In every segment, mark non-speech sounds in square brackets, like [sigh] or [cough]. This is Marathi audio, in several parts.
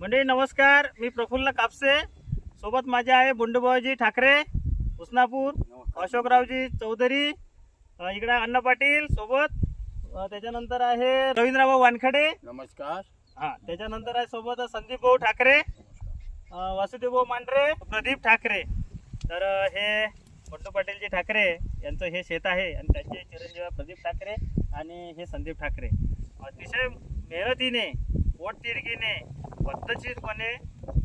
मंडळी नमस्कार. मी प्रफुल्ल कापसे. सोबत माझे आहे बंडूभाऊजी ठाकरे उस्नापूर अशोकरावजी चौधरी इकडे अण्णा पाटील सोबत. त्याच्यानंतर आहे रवींद्रभाऊ वानखडे. नमस्कार. हा त्याच्यानंतर आहे सोबत संदीप भाऊ ठाकरे वासुदेव भाऊ मांढरे प्रदीप ठाकरे. तर हे बंडू पाटीलजी ठाकरे यांचं हे शेत आहे आणि त्यांचे चिरंजीव प्रदीप ठाकरे आणि हे संदीप ठाकरे. अतिशय मेहनतीने पोटतिडकीने पद्धतशीरपणे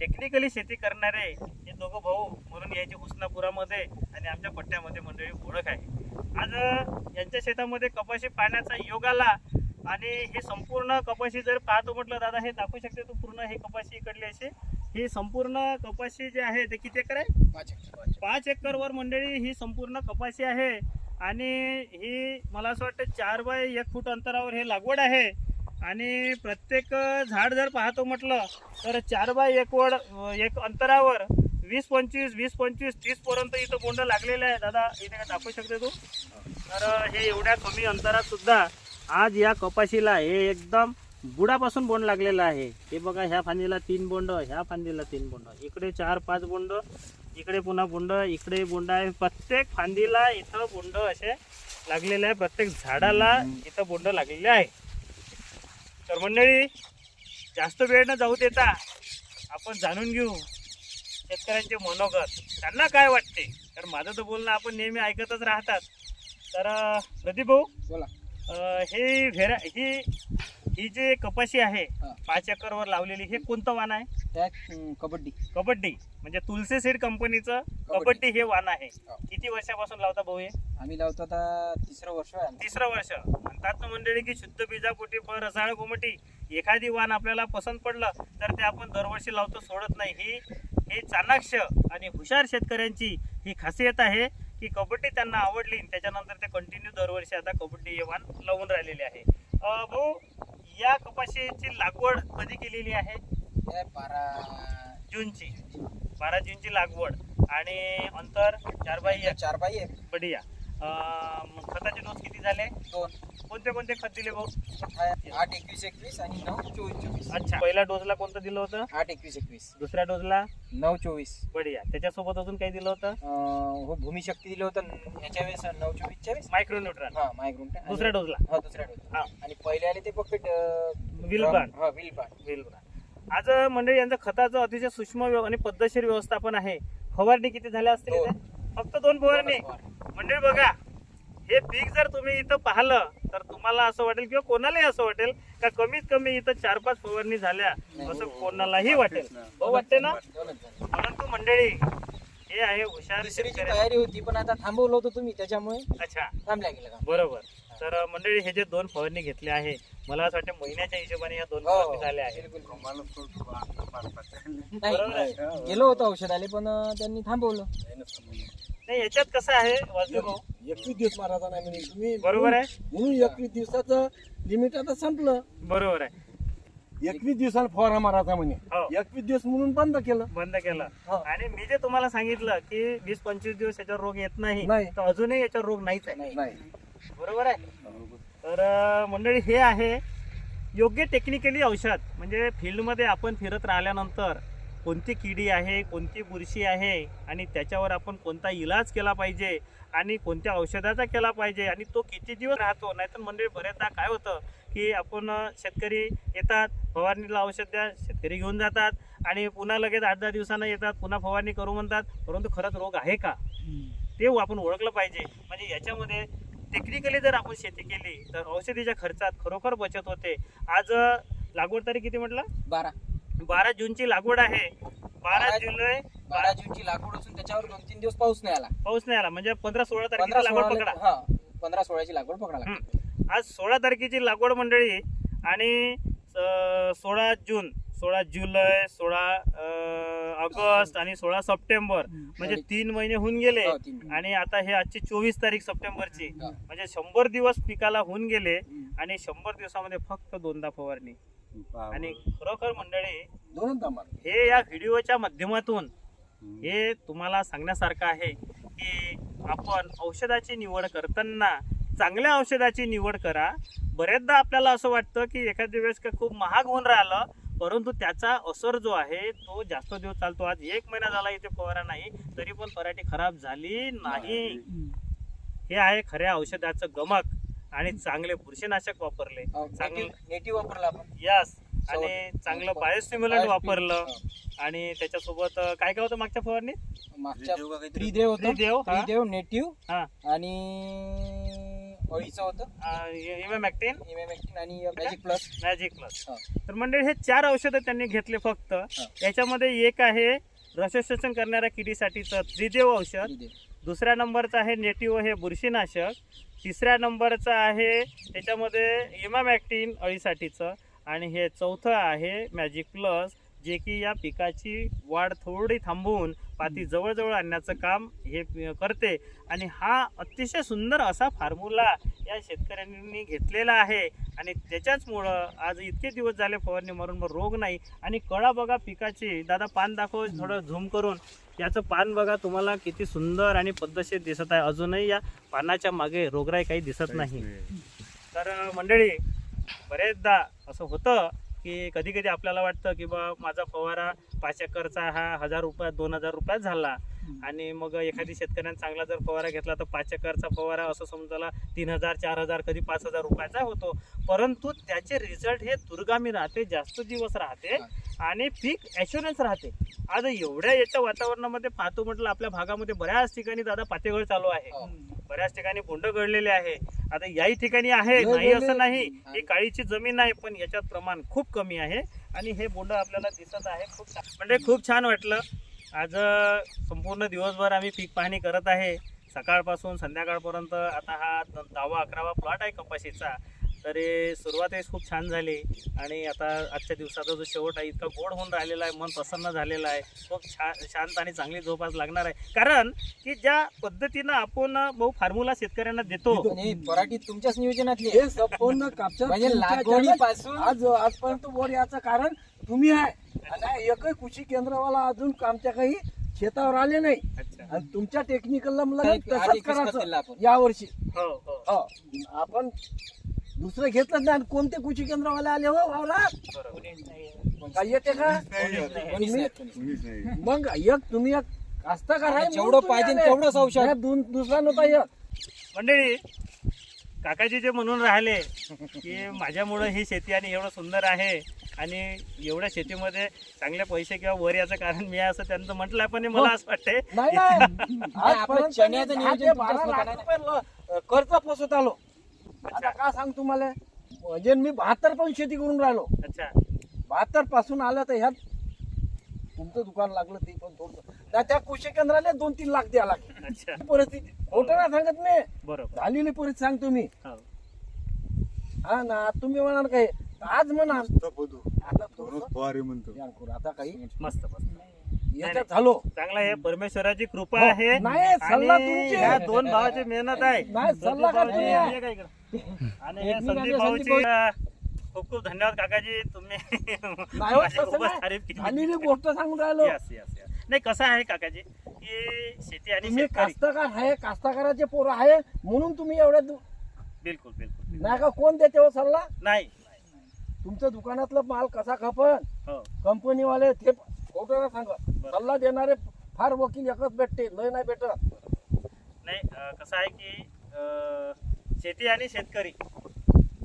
टेक्निकली शेती करणारे हे दोघं भाऊ म्हणून याची उस्नापुरामध्ये आणि आमच्या पट्ट्यामध्ये मंडळी ओळख आहे. आज यांच्या शेतामध्ये कपाशी पाण्याचा योग आला आणि हे संपूर्ण कपाशी जर पाहतो म्हटलं दादा हे दाखवू शकते तू पूर्ण हे कपाशी इकडली अशी? ही संपूर्ण कपाशी जे आहे ते किती एकर आहे? पाच एकरवर मंडळी ही संपूर्ण कपाशी आहे आणि ही मला असं वाटतं चार बाय एक फूट अंतरावर हे लागवड आहे. आणि प्रत्येक झाड जर पाहतो म्हटलं तर चार बाय एकवड एक अंतरावर वीस पंचवीस वीस पंचवीस तीस पर्यंत इथं बोंड लागलेले आहे. दादा इथे काय दाखवू शकते तू? तर हे एवढ्या कमी अंतरात सुद्धा आज या कपाशीला हे एकदम बुडापासून बोंड लागलेलं आहे. हे बघा ह्या फांदीला तीन बोंड ह्या फांदीला तीन बोंड इकडे चार पाच बोंड इकडे पुन्हा बोंड इकडे बोंड आहे. प्रत्येक फांदीला इथं बोंड असे लागलेले आहे. प्रत्येक झाडाला इथं बोंड लागलेले आहे. तर मंडळी जास्त वेळ न जाऊ देता आपण जाणून घेऊ शेतकऱ्यांचे मनोगत. त्यांना काय वाटते? तर माझं तर बोलणं आपण नेहमी ऐकतच राहतात. तर प्रदीप भाऊ बोला. हे व्हेरा ही ही जी कपाशी आहे हा. पाच एकरवर लावलेली हे कोणतं वाण आहे अं, कबड्डी कबड्डी म्हणजे तुलसी सीड कंपनीचं कबड्डी. हे वाण आहे हा. किती वर्षापासून लावता भाऊ हे आम्ही लावतो आता तिसरं वर्ष आहे आमचं. तिसरं वर्ष म्हणतात ना मंडळी की शुद्ध बीजापोटी फळ रसाळ गोमटी एखादी वाण आपल्याला पसंत पडलं तर ते आपण दरवर्षी लावतो सोडत नाही ही हे चाणाक्ष आणि हुशार शेतकऱ्यांची ही खासियत आहे की कबड्डी त्यांना आवडली आणि त्याच्यानंतर ते कंटिन्यू दरवर्षी आता कबड्डी हे वाण लावून राहिलेले आहे अं, भाऊ या कपाशीची लागवड कधी केलेली आहे? बारा जूनची. बारा जूनची लागवड. आणि अंतर चार बाय एक. चार बाई बढिया. खताचे डोस किती झाले? दोन. कोणते कोणते खत दिले भाऊ. आठ एकवीस एकवीस आणि नऊ चोवीस चोवीस. अच्छा. पहिल्या डोसला कोणतं दिलं होतं? आठ एकवीस एकवीस. दुसऱ्या डोसला नऊ चोवीस. बढिया. त्याच्यासोबत अजून काही दिलं होतं? हो भूमिशक्ती दिलं होतं. याच्या वेळेस नऊ चोवीस वेळेस मायक्रोन्युट्रॉन हा मायग्रोन दुसऱ्या डोसला हा दुसऱ्या डोस हा. आणि पहिले आले ते फक्त विलबान. हा विलबान वेलब्रा आज मंडळी यांचं खताचं अतिशय सूक्ष्म आणि पद्धतशीर व्यवस्थापन आहे. फवारणी किती झाल्या असतील? फक्त दोन फवारणी मंडळी बघा हे पीक जर तुम्ही इथं पाहिलं तर तुम्हाला असं वाटेल किंवा कोणालाही असं वाटेल का कमीत कमी इथं चार पाच फवारणी झाल्या असं कोणालाही वाटेल. हो वाटते ना. परंतु मंडळी हे आहे हुशार तयारी होती पण आता थांबवलं होतं तुम्ही त्याच्यामुळे अच्छा. थांबल्या गेलं बरोबर. तर मंडळी हे जे दोन फवारणी घेतले आहे मला असं वाटतं महिन्याच्या हिशोबाने या दोन हो, फवारणी झाल्या आहेत. गेलो होतो औषध आले पण त्यांनी थांबवलं. नाही याच्यात कसं आहे वासुदेव भाऊ? एकवीस दिवस मारायचा नाही म्हणे तुम्ही बरोबर आहे? म्हणून एकवीस दिवसाचं लिमिट आता संपलं. बरोबर आहे. एकवीस दिवसाला फवारा मारायचा म्हणे. हो. एकवीस दिवस म्हणून बंद केलं. बंद केलं. हो. आणि मी जे तुम्हाला सांगितलं की वीस पंचवीस दिवस याच्यावर रोग येत नाही नाही. तर अजूनही याच्यावर रोग नाहीच आहे. नाही. नाही बरोबर आहे? तर अं, मंडळी हे आहे योग्य टेक्निकली औषध. म्हणजे फील्डमध्ये आपण फिरत राहिल्यानंतर कोणती किडी आहे कोणती बुरशी आहे आणि त्याच्यावर आपण कोणता इलाज केला पाहिजे आणि कोणत्या औषधाचा केला पाहिजे आणि तो किती दिवस राहतो? नाहीतर मंडळी बरेचदा काय होतं की आपण शेतकरी येतात फवारणीला औषध द्या शेतकरी घेऊन जातात आणि पुन्हा लगेच आठ दहा दिवसानं येतात पुन्हा फवारणी करू म्हणतात. परंतु खरंच रोग आहे का? ते आपण ओळखलं पाहिजे. म्हणजे याच्यामध्ये टेक्निकली जर आपण शेती केली तर औषधीच्या खर्चात खरोखर बचत होते. आज लागवड तारीख किती म्हटलं? बारा. बारा जूनची लागवड आहे बारा बारा- जुलै बारा जूनची लागवड असून त्याच्यावर दोन तीन दिवस पाऊस नाही आला पाऊस नाही आला म्हणजे पंधरा सोळा तारखेची लागवड सोळा पकडा हा पंधरा सोळाची लागवड पकडा लागते. हं. आज सोळा तारखेची लागवड मंडळी आणि अ, सोळा जून सोळा जुलै सोळा अ, ऑगस्ट आणि सोळा सप्टेंबर म्हणजे तीन महिने होऊन गेले हो, तीन महिने. आणि आता हे आजची चोवीस तारीख सप्टेंबरची हा. म्हणजे शंभर दिवस पिकाला होऊन गेले. आणि शंभर दिवसामध्ये फक्त दोनदा फवारणी आणि खरोखर मंडळी हे या व्हिडिओच्या माध्यमातून हे तुम्हाला सांगण्यासारखं आहे की आपण औषधाची निवड करताना चांगल्या औषधाची निवड करा. बरेचदा आपल्याला असं वाटतं की एखाद्या वेळेस का खूप महाग होऊन राहिलं परंतु त्याचा असर जो आहे तो जास्त दिवस चालतो. आज एक महिना झाला इथे फवारा नाही तरी पण पराठी खराब झाली नाही. हे आहे खऱ्या औषधाचं गमक. आणि चांगले बुरशीनाशक वापरले. चांगलं नेटिव्ह वापरला आपण. यस आणि चांगलं बायोस्टिम्युलंट वापरलं. आणि त्याच्यासोबत काय काय होतं मागच्या फवारणीत मागच्या त्रिदेव होतं. त्रिदेव, हा. त्रिदेव नेटिव्ह हा. आणि अळीचं होतं. इमेमॅक्टिन? इमेमॅक्टिन आणि मॅजिक प्लस मॅजिक प्लस हा. तर म्हणजे हे चार औषधं त्यांनी घेतले फक्त. याच्यामध्ये एक आहे रसोषण करणाऱ्या किडीसाठीचं त्रिदेव औषध. त्रिदेव. दुसऱ्या नंबरचं आहे नेटिव्ह हे बुरशीनाशक. तिसऱ्या नंबरचं आहे त्याच्यामध्ये इमामॅक्टिन अळीसाठीचं. आणि हे चौथं आहे मॅजिक प्लस जे की या पिकाची वाढ थोडी थांबवून पाती जवळजवळ आणण्याचं काम हे करते. आणि हा अतिशय सुंदर असा फॉर्म्युला या शेतकऱ्यांनी घेतलेला आहे. आणि त्याच्याचमुळं आज इतके दिवस झाले फवारणी मारून मग रोग नाही. आणि कळा बघा पिकाची. दादा पान दाखव थोडं झूम करून. याचं पान बघा तुम्हाला किती सुंदर आणि पद्धतशीर दिसत आहे. अजूनही या पानाच्या मागे रोगराई काही दिसत नाही. तर मंडळी बरेचदा असं होतं की कधी कधी आपल्याला वाटतं की बा माझा फवारा पाच एकरचा हा हजार रुपयात दोन हजार रुपयात झाला. आणि मग एखादी शेतकऱ्याने चांगला जर फवारा घेतला तर पाच एकरचा फवारा असं समजायला तीन हजार चार हजार कधी पाच हजार रुपयाचा होतो. परंतु त्याचे रिझल्ट हे दुर्गामी राहते जास्त दिवस राहते आणि पीक ॲश्युरन्स राहते. आज एवढ्या याच्या वातावरणामध्ये पाहतो म्हटलं आपल्या भागामध्ये बऱ्याच ठिकाणी दादा पातेगळ चालू आहे. हो. बऱ्याच ठिकाणी बोंड गळलेले आहे. आता याही ठिकाणी आहे नाही असं. नाही. ही काळीची जमीन आहे पण याच्यात प्रमाण खूप कमी आहे. आणि हे बोंड आपल्याला दिसत आहे. खूप छान. म्हणजे खूप छान वाटलं. आज संपूर्ण दिवसभर आम्ही पीक पाहणी करत आहे. सकाळपासून संध्याकाळपर्यंत आता हा द- दहावा अकरावा प्लॉट आहे कपाशीचा. तरी सुरुवातच खूप छान झाली आणि आता आजच्या दिवसाचा जो शेवट आहे इतका गोड होऊन राहिलेला आहे मन प्रसन्न झालेलं आहे. खूप छान शांत आणि चांगली झोप आज लागणार आहे. कारण की ज्या पद्धतीनं आपण बहु फॉर्म्युला शेतकऱ्यांना देतो. पराठी तुमच्याच नियोजनातली आहे. हे संपूर्ण कापसात म्हणजे लागवडीपासून- आज आजपर्यंत वर याचं कारण तुम्ही आहे. आणि एकही कृषी केंद्रवाला अजून आमच्या काही शेतावर आले नाही. अच्छा. आणि तुमच्या टेक्निकलला मला तसंच करायचं. यावर्षी. हो हो. हो. आपण दुसरं घेतलं नाही आणि कोणते कृषी केंद्रवाले आले हो वावरात बरोबर काय येते का कोणीच नाही, कोणीच नाही. मग एक तुम्ही एक कास्तकार आहे जेवढं म्हणून तुम्ही पाहिजे आले. तेवढंच औषध. नाही, दुन- दुसरा नव्हता एक मंडळी काकाजी जे म्हणून राहिले की माझ्यामुळं ही शेती आणि एवढं सुंदर आहे आणि एवढ्या शेतीमध्ये चांगले पैसे किंवा वर याचं कारण मी आहे असं त्यांचं म्हटलं पण मला असं वाटतंय नाही नाही आजपर्यंत चण्याचं मी नियोजन दहा ते बारा तुमच्याच लाख मताने. रुपये ल- कर्ज पोसत आलो आता का सांग तुम्हाला? म्हणजे मी बहात्तर पण शेती करून राहिलो. अच्छा. बहात्तरपासून आलं तर ह्यात तुमचं दुकान लागलं ते पण थोडं त्या- त्या कृषी केंद्राला दोन तीन लाख द्या लागले. अच्छा. परिस्थिती खोटं ना सांगत मी. बरोबर. झालेली परिस्थिती सांगतो मी. हो. हा ना तुम्ही म्हणाल काय? आज म्हणा. आता काही मस्त मस्त. याच्यात झालो चांगला आहे परमेश्वराची कृपा हो. आहे नाही, सल्ला तुमची. दोन भावाची मेहनत आहे नाही, सल्ला का भाऊजी, तुम्ही? ये का इकडं? आणि एकमेकांचे संदीप संदीप भाऊची अं, खूप खूप धन्यवाद काकाजी तुम्ही [laughs] नाही माझी तसं खूपच नाही. तारीफ केली झालेली गोष्ट सांगून राहिलो Yes, yes, yes. नाही कसं आहे काकाजी की शेती आणि तुम्ही शेतकरी कास्तकार आहे कास्तकाराचे पोरं आहे म्हणून तुम्ही एवढ्या दु- बिलकुल बिलकुल नाही का कोण देते हो सल्ला नाही तुमच्या दुकानातलं माल कसा खपन हो कंपनीवाले ते खोटं ना सांगा. सल्ला देणारे फार वकील एकच भेटते. लय नाही भेटत. नाही अं, कसं आहे की अं, शेती आणि शेतकरी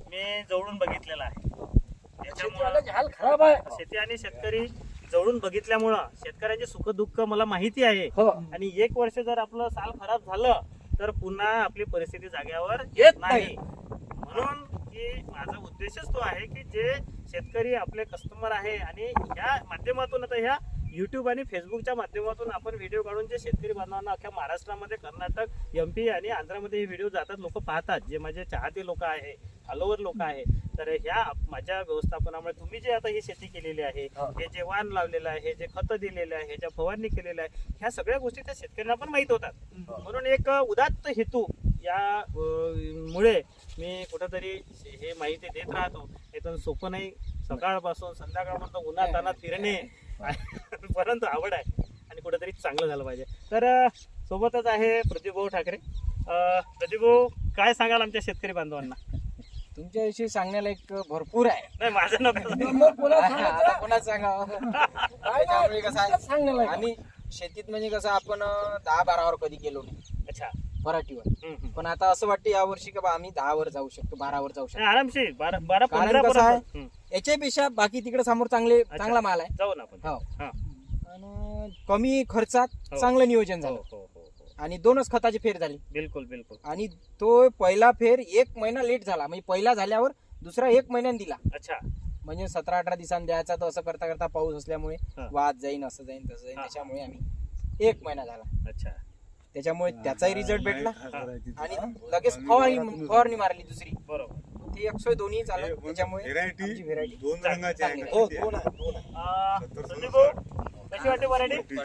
मी जवळून बघितलेला आहे. त्याच्यामुळं शेतीवाल्याची हाल खराब आहे. शेती आणि शेतकरी जवळून बघितल्यामुळं शेतकऱ्यांचे सुख दुःख मला माहिती आहे. हो. आणि एक वर्ष जर आपलं साल खराब झालं तर पुन्हा आपली परिस्थिती जाग्यावर येत नाही. म्हणून की माझा उद्देशच तो आहे की जे शेतकरी आपले कस्टमर आहे आणि ह्या माध्यमातून आता ह्या युट्यूब आणि फेसबुकच्या माध्यमातून आपण व्हिडिओ काढून जे शेतकरी बांधवांना अख्ख्या महाराष्ट्रामध्ये कर्नाटक एम पी आणि आंध्रामध्ये हे व्हिडिओ जातात लोक पाहतात. जे माझे चाहते लोक आहे फॉलोवर लोक आहे तर ह्या माझ्या व्यवस्थापनामुळे तुम्ही जे आता ही शेती केलेली आहे हा. जे वाण लावलेलं आहे हे जे खतं दिलेलं आहे हे ज्या फवारणी केलेल्या आहे ह्या सगळ्या गोष्टी त्या शेतकऱ्यांना पण माहीत होतात. म्हणून एक उदात्त हेतू या मुळे मी कुठंतरी हे माहिती देत राहतो. हे तर सोपं नाही सकाळपासून संध्याकाळपर्यंत उन्हात तानात फिरणे [laughs] परंतु आवड आहे आणि कुठेतरी चांगलं झालं पाहिजे. तर सोबतच आहे प्रतिभाऊ ठाकरे. अं, प्रतिभाऊ काय सांगाल आमच्या शेतकरी बांधवांना? तुमच्याविषयी सांगण्याला एक भरपूर आहे. नाही माझं नको [laughs] आता? कोणाच सांगावं [laughs] त्यामुळे कसं आहे सांगण्याला. आम्ही शेतीत म्हणजे कसं आपण दहा बारावर कधी गेलो नाही. अच्छा. हम्म. पण आता असं वाटतं या वर्षी का बा आम्ही दहा वर जाऊ शकतो बारावर जाऊ शकतो आरामशीर बारा बारा कारण पंधरा कसं आहे? पर्यंत. हम्म. याच्यापेक्षा बाकी तिकडे समोर चांगले चांगला माल आहे जाऊ ना आपण हो हा. आणि कमी खर्चात हो. चांगलं नियोजन हो झालं हो हो हो आणि दोनच खताची फेर झाली बिलकुल बिलकुल आणि तो पहिला फेर एक महिना लेट झाला म्हणजे पहिला झाल्यावर दुसरा एक महिन्याने दिला अच्छा म्हणजे सतरा अठरा दिवसांनी द्यायचा तर असं करता करता पाऊस असल्यामुळे हा. वाद जाईन असं जाईन तसं जाईन हा. त्याच्यामुळे आम्ही एक महिना झाला अच्छा त्याच्यामुळे त्याचाही रिझल्ट भेटला. हा. आणि लगेच फवारणी फवारणी मारली दुसरी. बरोबर. ती एकशे दोन्ही चालत त्याच्यामुळे व्हेरायटी आमची व्हेरायटी दोन रंगाची आहे चांगली. का? हो दोन आहे? आहे दोन आहे. अं, संदीप भाऊ कशी वाटते व्हरायटी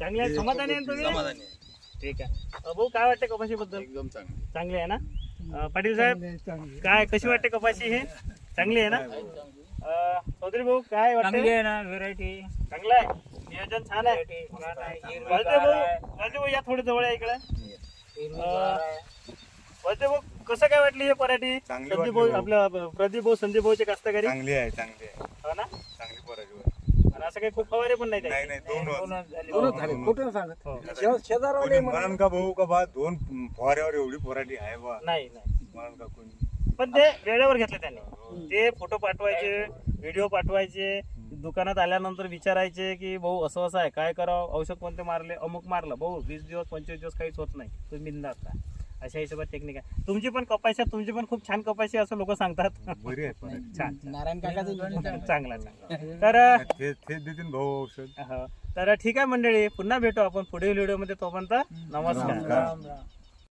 चांगली आहे. समाधानी आहे ना तुम्ही ठीक आहे. अं, भाऊ काय वाटते कपाशी बद्दल एकदम चांगली चांगली आहे ना? अं, पाटील साहेब काय कशी वाटते कपाशी हे? चांगली आहे ना? अं, चौधरी भाऊ काय वाटते? आहे ना व्हेरायटी चांगलं आहे. नियोजन छान आहे. भाऊ भाऊ या थोडे जवळ आहे इकडे. भाऊ कसं काय वाटली हे पराठी? चांगली संदीप वाटली भाऊ. आपलं प्रदीप भाऊ संदीप भाऊचे कास्तकारी. चांगली आहे चांगली आहे. हो ना? चांगली आणि असं काही खूप फवारे पण नाही नाही त्याचे. नाही दोन दोनच झाले. खोटं सांगत हो. शे- शेजारवाले म्हणा म्हणून. का भाऊ का बा दोन फवाऱ्यावर एवढी पोराटी आहे बा. नाही नाही. म्हणून का कोणी? पण ते वेळेवर घेतले त्यांनी. ते फोटो पाठवायचे व्हिडिओ पाठवायचे दुकानात आल्यानंतर विचारायचे की भाऊ असं असं आहे काय करावं? औषध कोणते मारले? अमुक मारलं. भाऊ वीस दिवस पंचवीस दिवस काहीच होत नाही. तुम्ही बिंदास का? अशा हिशोबात टेक्निक आहे. तुमची पण कपाशी आहे, तुमची पण खूप छान कपाशी असं लोक सांगतात. बरी आहे पोराटी [laughs] छान नारायण काकाचं चांगला चांगला. [laughs] तर ते तेच देतील भाऊ औषध. हो. तर ठीक आहे मंडळी पुन्हा भेटू आपण पुढील व्हिडिओमध्ये तोपर्यंत. नमस्कार. नमस्कार.